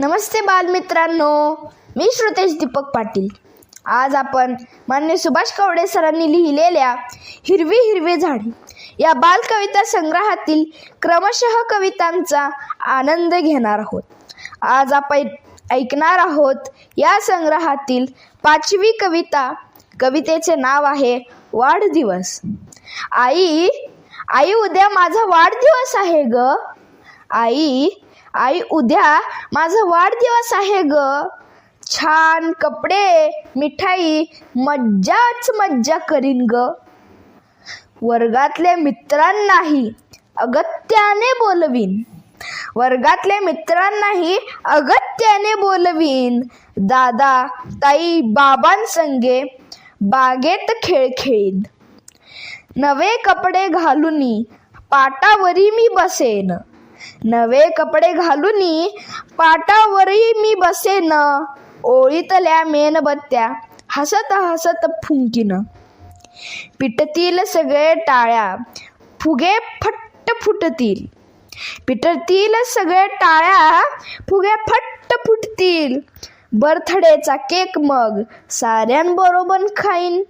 नमस्ते बालमित्रांनो मी श्रुतेश दीपक पाटील. आज आपण मान्य सुभाष कवडे सरांनी लिहिलेल्या हिरवी हिरवी झाडे या बालकविता संग्रहातील क्रमशः कवितांचा आनंद घेणार आहोत. आज आपण ऐकणार आहोत या संग्रहातील पाचवी कविता. कवितेचे नाव आहे वाढदिवस. आई आई उद्या माझा वाढदिवस आहे ग. आई आई उद्या माझा वाढदिवस आहे ग. छान कपडे मिठाई मज्जाच मज्जा करीन ग. वर्गातल्या मित्रांनाही अगत्याने बोलवीन. वर्गातल्या मित्रांनाही अगत्याने बोलवीन. दादा ताई बाबांसंगे बागेत खेळ खेळीन. नवे कपडे घालून पाटावरी मी बसेन. नवे कपडे घालूनी पाटावरही मी बसेन. ओळीतल्या मेणबत्त्या हसत हसत फुंकीन. पिटतील सगळे टाळ्या फुगे फट्ट फुटतील. पिटतील सगळे टाळ्या फुगे फट्ट फुटतील. बर्थडेचा केक मग साऱ्यांबरोबर खाईन.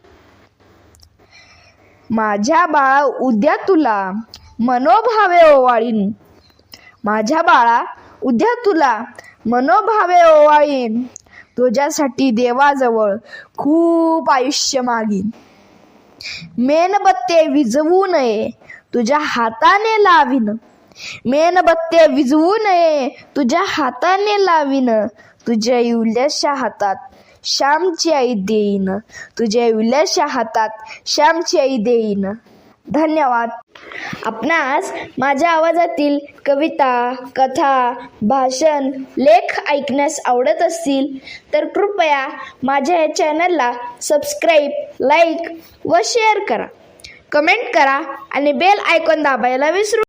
माझ्या बाळा उद्या तुला मनोभावे ओवाळीन. माझ्या बाळा उद्या तुला मनोभावे ओवाळीन. तुझ्यासाठी देवाजवळ खूप आयुष्य मागीन. मेणबत्ते विजवू नये तुझ्या हाताने लावीन. मेणबत्ते विजवू नये तुझ्या हाताने लावीन. तुझ्या इवल्याच्या हातात श्यामची आई देईन. तुझ्या इवल्याच्या हातात श्यामची आई देईन. धन्यवाद. आपणास माझ्या आवाजातील कविता कथा भाषण लेख ऐकण्यास आवडत असतील तर कृपया माझ्या या चॅनलला सबस्क्राईब लाईक व शेअर करा. कमेंट करा आणि बेल आयकॉन दाबायला विसरू